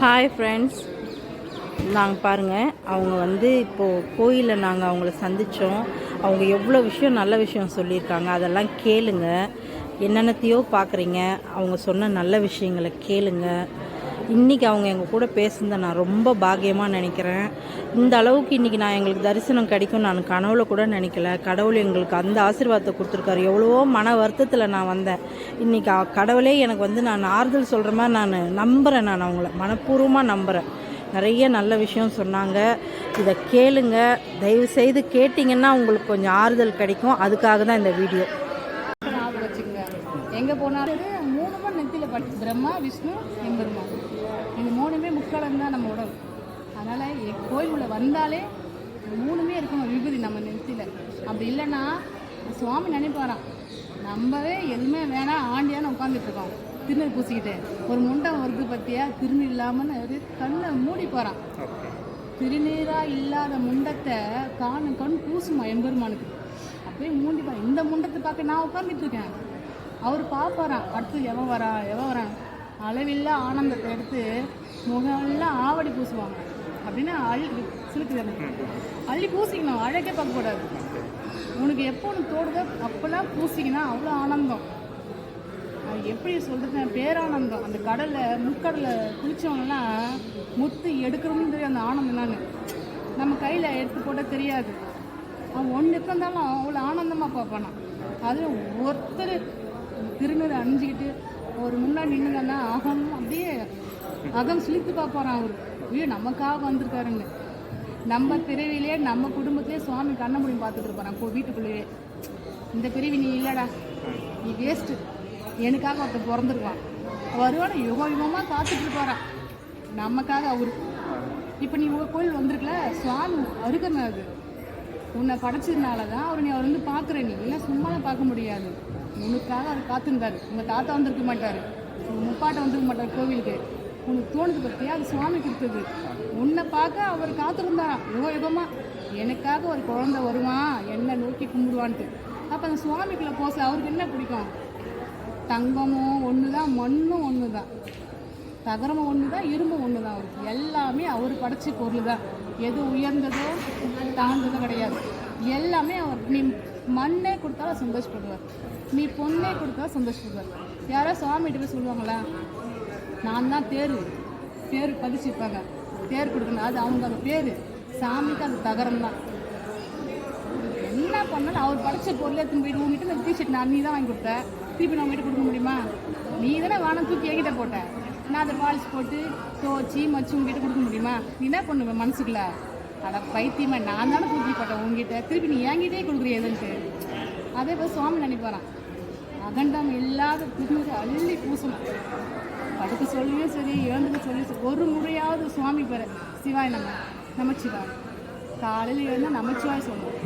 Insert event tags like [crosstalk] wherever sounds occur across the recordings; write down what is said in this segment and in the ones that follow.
Hi friends நாங்கள் பாருங்கள் அவங்க வந்து இப்போது கோயிலில் நாங்கள் அவங்கள சந்தித்தோம் அவங்க எவ்வளோ விஷயம் நல்ல விஷயம் சொல்லியிருக்காங்க. அதெல்லாம் கேளுங்க. என்னென்னத்தையோ பார்க்குறீங்க அவங்க சொன்ன நல்ல விஷயங்களை கேளுங்கள் இன்றைக்கி அவங்க எங்கள் கூட பேசுனதை நான் ரொம்ப பாக்கியமாக நினைக்கிறேன். இந்த அளவுக்கு இன்றைக்கி நான் எங்களுக்கு தரிசனம் கிடைக்கும் நான் கனவுல கூட நினைக்கல. கடவுள் எங்களுக்கு அந்த ஆசீர்வாதத்தை கொடுத்துருக்காரு. எவ்வளவோ மன வருத்தத்தில் நான் வந்தேன். இன்றைக்கி கடவுளே எனக்கு வந்து நான் ஆறுதல் சொல்கிற மாதிரி நான் நம்புகிறேன் நான் அவங்கள. மனப்பூர்வமாக நம்புகிறேன் நிறைய நல்ல விஷயம் சொன்னாங்க. இதை கேளுங்க. தயவு செய்து கேட்டிங்கன்னா உங்களுக்கு கொஞ்சம் ஆறுதல் கிடைக்கும். அதுக்காக தான் இந்த வீடியோ. எங்கே போனாலும் நெத்தியில் பட்டு பிரம்மா விஷ்ணு எம்பெருமான் இது மூணுமே முக்கலம் தான் நம்ம உடல். அதனால் கோயிலுக்குள்ள வந்தாலே மூணுமே இருக்கணும் விபூதி நம்ம நெத்தியில் அப்படி இல்லைன்னா சுவாமி நினைப்பாராம் நம்மவே எதுவுமே வேணாம் ஆண்டியான்னு உட்காந்துட்டு இருக்கோம் திருநீர் பூசிக்கிட்டு ஒரு முண்டம் வருது பற்றியா திருநீர் இல்லாமல் கண்ணை மூடி போகிறான் திருநீரா இல்லாத முண்டத்தை காணு கண் பூசுமா எம்பெருமானுக்கு? அப்படியே மூண்டிப்பா இந்த முண்டத்தை பார்க்க நான் உட்காந்துட்டு இருக்கேன். அவர் பார்ப்பாராம் அடுத்து எவன் வரா எவன் வரான் அளவில்லா ஆனந்தத்தை எடுத்து முகமெல்லாம் ஆவடி பூசுவாங்க. அப்படின்னா அள்ளி சிலுக்கு அள்ளி பூசிக்கணும் அழகே பார்க்கக்கூடாது உனக்கு எப்போ உனக்கு தோடுதோ அப்போல்லாம் பூசிக்கினா அவ்வளோ ஆனந்தம். அது எப்படி சொல்கிறது பேரானந்தம். அந்த கடலில் முக்கடலில் குளித்தவங்கலாம் முத்து எடுக்கிறோம்னு தெரியும் அந்த ஆனந்தம் நான் நம்ம கையில் எடுத்து போட்டால் தெரியாது. அவன் ஒன்று இருந்தாலும் அவ்வளோ ஆனந்தமாக பார்ப்பானா அதில் ஒருத்தர் திருநூறு அணிஞ்சிக்கிட்டு ஒரு முன்னாடி நின்றுங்கன்னா அகம் அப்படியே அகம் சுழித்து பார்ப்பாரான் அவர். ஐயோ நமக்காக வந்திருக்காருங்க. நம்ம பிறவிலே நம்ம குடும்பத்திலே சுவாமி கண்ண முடியும் பார்த்துட்டு இருப்பாரான் வீட்டுக்குள்ளேயே. இந்த பிரிவி நீ இல்லைடா. நீ வேஸ்ட்டு எனக்காக ஒருத்தன் பிறந்திருக்கான். வருவான யுகம் யுகமாக காத்துட்டு இருப்பாரான் நமக்காக அவரு. இப்போ நீ உங்கள் கோயில் வந்திருக்கல? சுவாமி அருகமே அது. உன்னை படைச்சதுனால தான் அவர் நீ அவர் வந்து பார்க்குற. நீ இல்லை சும்மாலாம் பார்க்க முடியாது. உனக்காக அவர் காத்திருந்தார். உங்கள் தாத்தா வந்திருக்க மாட்டார். உங்கள் முப்பாட்டை வந்திருக்க மாட்டார் கோவிலுக்கு. உனக்கு தோணுது பற்றியா அது சுவாமி கொடுத்தது. உன்னை பார்க்க அவர் காத்திருந்தாராம் யுக யுகமாக எனக்காக ஒரு குழந்தை வருவான் என்னை நோக்கி கும்பிடுவான்ட்டு. அப்போ அந்த சுவாமிக்குள்ளே போச அவருக்கு என்ன பிடிக்கும்? தங்கமும் ஒன்று தான் மண்ணும் ஒன்று தான் தகரமும் ஒன்று தான் இரும்பும் ஒன்று தான் அவருக்கு. எல்லாமே அவர் படைச்ச பொருள் தான் எது உயர்ந்ததோ தாழ்ந்ததோ கிடையாது. எல்லாமே அவர் நீ மண்ணே கொடுத்தாலும் சந்தோஷப்படுவார். நீ பொண்ணே கொடுத்தாலும் சந்தோஷப்படுவார். யாரோ சுவாமிகிட்ட போய் சொல்லுவாங்களா நான் தான் தேர். தேர் பதிச்சிருப்பாங்க. தேர் கொடுக்கணும். அது அவங்க அந்த பேர். சாமிக்கு அது தகரம் தான் என்ன பண்ணாலும் அவர் படைச்ச பொருளை எடுத்துன்னு போயிட்டு உங்ககிட்ட இந்த டிஷர்ட் நான் நீ தான் வாங்கி கொடுத்த திருப்பி நான் உங்ககிட்ட கொடுக்க முடியுமா? நீ தானே வானம் தூக்கி என்கிட்ட போட்டேன் நான் அதை பாலிஷ் போட்டு துவச்சி மச்சு உங்ககிட்ட கொடுக்க முடியுமா? நீ என்ன பண்ணுவேன் மனசுக்குள்ள? அட பைத்தியமா நான் தானே தூக்கி உங்ககிட்ட திருப்பி நீ என்கிட்டே கொடுக்குறிய எதுன்ட்டு? அதே போல் சுவாமி நினைப்பாரான் அகண்டம் இல்லாத திருநீர் அள்ளி பூசணும். படுக்க சொல்லியும் சரி எழுந்துக்க சொல்லியும் சரி. ஒரு முறையாவது சுவாமி பேர். சிவாய் நம்ம நமச்சிவாய். காலையில் எழுந்தால் நமச்சிவாய் சொல்லணும்.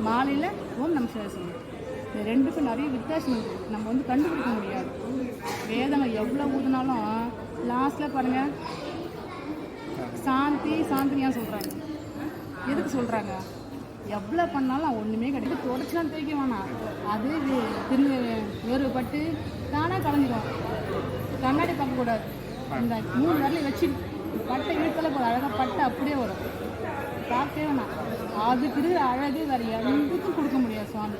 மாலையில் ஓம் நமச்சிவாய் சொல்லணும். இந்த ரெண்டுக்கும் நிறைய வித்தியாசம் இருக்குது நம்ம வந்து கண்டுபிடிக்க முடியாது. வேதனை எவ்வளோ ஊதினாலும் லாஸ்ட்டில் பாருங்கள் சாந்தி சாந்தினியாக சொல்கிறாங்க எதுக்கு சொல்கிறாங்க எவ்வளோ பண்ணாலும் ஒன்றுமே கிடைக்கும் தொடச்சிலாம் தேய்க்க வேணாம் அது திரும்ப திரு வேறுபட்டு தானாக கலந்துடும் கண்ணாடி பார்க்கக்கூடாது இந்த மூணு வரலையும் வச்சு பட்டை இழுக்கல போதும். அழகாக பட்டை அப்படியே வரும். பார்க்கவே வேணாம். அதுக்கு இருக்கிற அழகு வேறு எதுக்கும் கொடுக்க முடியாது சுவாமி.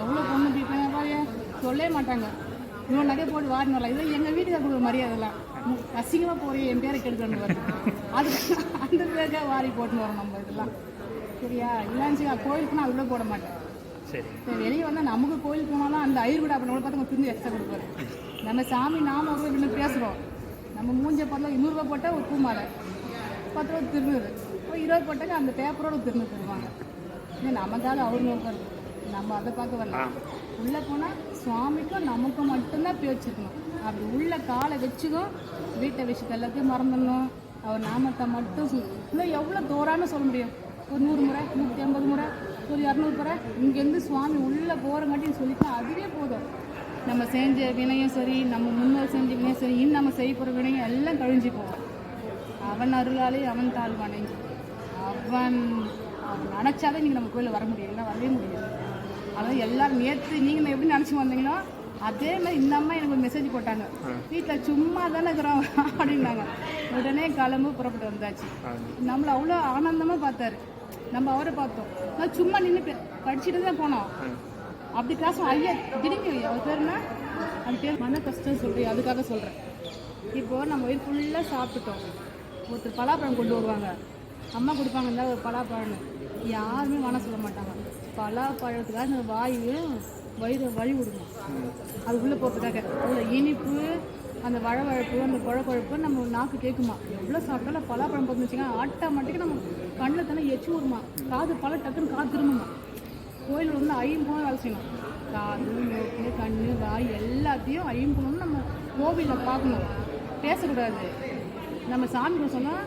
எவ்வளோ பொண்ணு பிடிப்பாங்க பாரு சொல்லவே மாட்டாங்க. இவன் நகை போட்டு வாரின்னு வரலாம் இதெல்லாம் எங்கள் வீட்டுக்கு கொடுக்குற மரியாதைலாம். அசிங்கமாக போறிய என் பேரை கெடுக்கணும் அது அந்த பேருக்காக வாரி போட்டுன்னு வரோம் நம்ம இதெல்லாம். சரியா? இல்லைன்னு கோயிலுக்கு நான் அதில் போட மாட்டேன். சரி. வெளியே வந்தால் நமக்கு கோயில் போனாலும் அந்த ஐயர் கூட அப்படி பார்த்து திரும்பி எக்ஸ்ட்ரா கொடுப்பாரு நம்ம சாமி நாம ஒரு இன்னும் பேசுகிறோம் நம்ம மூஞ்ச பார்த்தா இன்னூறுரூவா போட்டால் ஒரு பூமாலை. பத்து ரூபா திருநூறு ஒரு இருபது போட்டாக்க அந்த பேப்பரோட திருநூறு தருவாங்க இது நமக்காக அவர் நோக்கம். நம்ம அதை பார்க்க வரலாம். உள்ளே போனால் சுவாமிக்கும் நமக்கும் மட்டும்தான் பேச்சு அப்படி உள்ள காலை வச்சுக்கும் வீட்டை விஷயத்தை எல்லாத்தையும் மறந்துடணும். அவர் நாமத்தை மட்டும் இன்னும் எவ்வளோ தோறான்னு சொல்ல முடியும். ஒரு நூறு முறை நூற்றி ஐம்பது முறை ஒரு இரநூறு முறை இங்கேருந்து சுவாமி உள்ளே போகிறங்காட்டின்னு சொல்லிட்டா அதுவே போதும். நம்ம செஞ்ச வினையும் சரி நம்ம முன்னோர் செஞ்ச வினையும் சரி இன்னும் நம்ம செய்ய போகிற வினையும் எல்லாம் கழிஞ்சு போவோம் அவன் அருளாலே அவன் தாழ் அவன் அவன் நினச்சாதான் நீங்கள் நம்ம கோயிலில் வர முடியும் இல்லை வரவே முடியாது. அதாவது எல்லாரும் நேற்று நீங்கள் எப்படி நினச்சி வந்தீங்களோ அதே மாதிரி இந்த அம்மா எனக்கு ஒரு மெசேஜ் போட்டாங்க. வீட்டில் சும்மா தானே இருக்கிறோம் [laughs] அப்படின்னாங்க. உடனே கிளம்பு புறப்பட்டு வந்தாச்சு. நம்மளை அவ்வளோ ஆனந்தமாக பார்த்தாரு. நம்ம அவரை பார்த்தோம். நான் சும்மா நின்று படிச்சுட்டு தான் போனோம். அப்படி காசு ஐயா திடீர்னு அவர் பேருனா அது பேர் மன கஷ்டம் சொல்கிறேன் அதுக்காக சொல்கிறேன் இப்போது நம்ம வயிறு ஃபுல்லாக சாப்பிட்டுட்டோம். ஒருத்தர் பலாப்பழம் கொண்டு வருவாங்க. அம்மா கொடுப்பாங்க இந்த ஒரு பலாப்பழம்னு. யாருமே வேணாம் சொல்ல மாட்டாங்க. பலாப்பழத்துக்காக அந்த வாயு வயிறு வழி விடுமா? அது உள்ளே போகிறதுக்காக அதில் இனிப்பு அந்த வழவழப்பு அந்த குழப்பழப்பு நம்ம நாக்கு கேட்குமா எவ்வளோ சாப்பிட்டாலும் பலாப்பழம் பார்த்து வச்சுக்கோங்க. ஆட்டோமேட்டிக்காக நம்ம கண்ணில் தானே எச்சு விடுமா? காது பல டக்குன்னு காது திரும்புமா? கோயில் வந்து ஐம்பூணம் வேலை செய்யணும். காது மூக்கு கண் வாய் எல்லாத்தையும் ஐம்பூணம்னு நம்ம கோவிலில் பார்க்கணும். பேசக்கூடாது. நம்ம சாமி சொன்னால்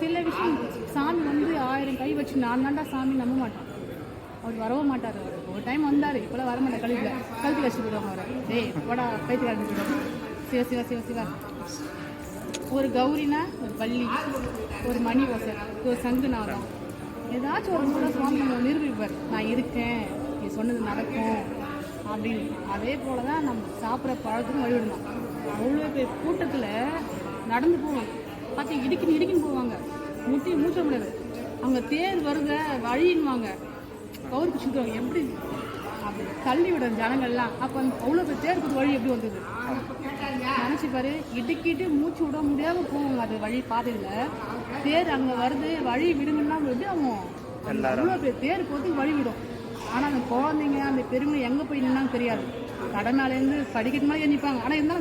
சில விஷயம் சாமி வந்து ஆயிரம் கை வச்சு நான் தாண்டா சாமி நம்ப மாட்டோம் அவர் வரவும் மாட்டார் அவர். ஒரு டைம் வந்தார். இப்போலாம் வர மாட்டார். கழுத்தில் கழுத்து கழிச்சு போடுவாங்க அவர். டேய் போடா கைத்து காட்டு சிவ சிவா சிவ சிவா. ஒரு கௌரினா ஒரு பள்ளி ஒரு மணி ஓசை ஒரு சங்கு நாதம். ஏதாச்சும் ஒரு மூலம் சுவாமி நிரூபிப்பார். நான் இருக்கேன். நீ சொன்னது நடக்கும். அப்படின்னு. அதே போல தான் நம்ம சாப்பிட்ற பழத்துக்கும் வழிவிடணும் அவ்வளோ பேர் கூட்டத்தில் நடந்து போவாங்க. பார்த்து இடுக்கின்னு இடுக்கின்னு போவாங்க. முட்டி மூச்ச முடியாது. அவங்க தேர் வருத வழின்னுவாங்க. கவுர் பிடிச்சிருக்காங்க எப்படி? அப்படி தள்ளி விடுற ஜனங்கள்லாம். அப்போ அவ்வளோ பேர் தேர் கொடுத்த வழி எப்படி வந்தது? நினச்சி பாரு இடுக்கிட்டு மூச்சு விட முடியாம போவாங்க அது வழி பாதையில். தேர் அங்கே வருது வழி விடுங்கன்னா எப்படி அவங்க அவ்வளோ பேர் தேர் போட்டு வழி விடும். ஆனால் அந்த குழந்தைங்க அந்த பெருமை எங்கே போய் நின்னான்னு தெரியாது. கடை மேலேருந்து படிக்கட்டு மேலே நிற்பாங்க ஆனால் இருந்தாலும்